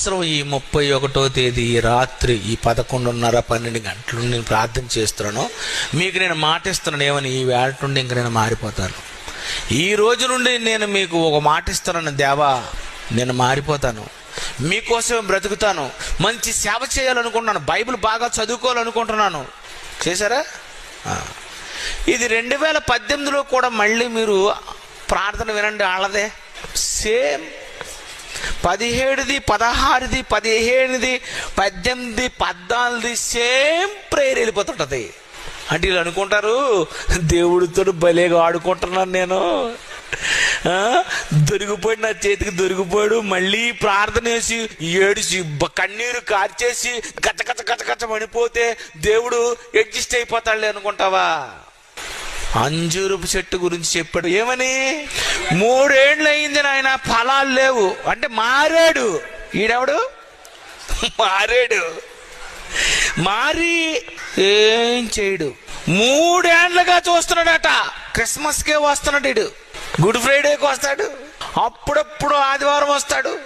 సంవత్సరం ఈ ముప్పై ఒకటో తేదీ ఈ రాత్రి ఈ పదకొండున్నర పన్నెండు గంటలు నేను ప్రార్థన చేస్తున్నాను. మీకు నేను మాటిస్తున్నాను ఏమని? ఈ వేళ నుండి ఇంక నేను మారిపోతాను. ఈ రోజు నుండి నేను మీకు ఒక మాట ఇస్తున్నాను దేవా నేను మారిపోతాను. మీకోసమే బ్రతుకుతాను. మంచి సేవ చేయాలనుకుంటున్నాను. బైబిల్ బాగా చదువుకోవాలనుకుంటున్నాను. చేశారా? ఇది రెండు వేల పద్దెనిమిదిలో కూడా మళ్ళీ మీరు ప్రార్థన వినండి వాళ్ళదే సేమ్ పదిహేడుది పదహారుది పదిహేనుది పద్దెనిమిది పద్నాలుగుది సేమ్ ప్రేయర్ వెళ్ళిపోతుంటది. అంటే వీళ్ళు అనుకుంటారు దేవుడితో భలేగా ఆడుకుంటున్నాను నేను. దొరికిపోయి దొరికిపోయాడు నా చేతికి దొరికిపోయాడు. మళ్ళీ ప్రార్థన చేసి ఏడిచి కన్నీరు కార్చేసి గచ్చ గచ్చ గచ్చ గచ్చ మణిపోతే దేవుడు అడ్జస్ట్ అయిపోతాడులే అనుకుంటావా? అంజూరపు చెట్టు గురించి చెప్పాడు. ఏమని? మూడేళ్ళు అయింది నాయన ఫలాలు లేవు. అంటే మారాడు. ఈడెవడు? మారాడు. మారి ఏం చేయడు. మూడేళ్ళుగా చూస్తున్నాడట. క్రిస్మస్కే వస్తున్నాడు ఈడు. గుడ్ ఫ్రైడేకి వస్తాడు. అప్పుడప్పుడు ఆదివారం వస్తాడు.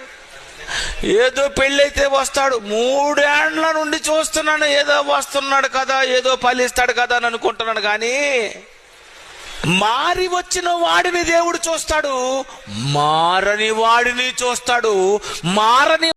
ఏదో పెళ్ళైతే వస్తాడు. మూడేండ్ల నుండి చూస్తున్నాను ఏదో వస్తున్నాడు కదా ఏదో ఫలిస్తాడు కదా అని అనుకుంటున్నాడు. కానీ మారి వచ్చిన వాడిని దేవుడు చూస్తాడు మారని వాడిని చూస్తాడు మారని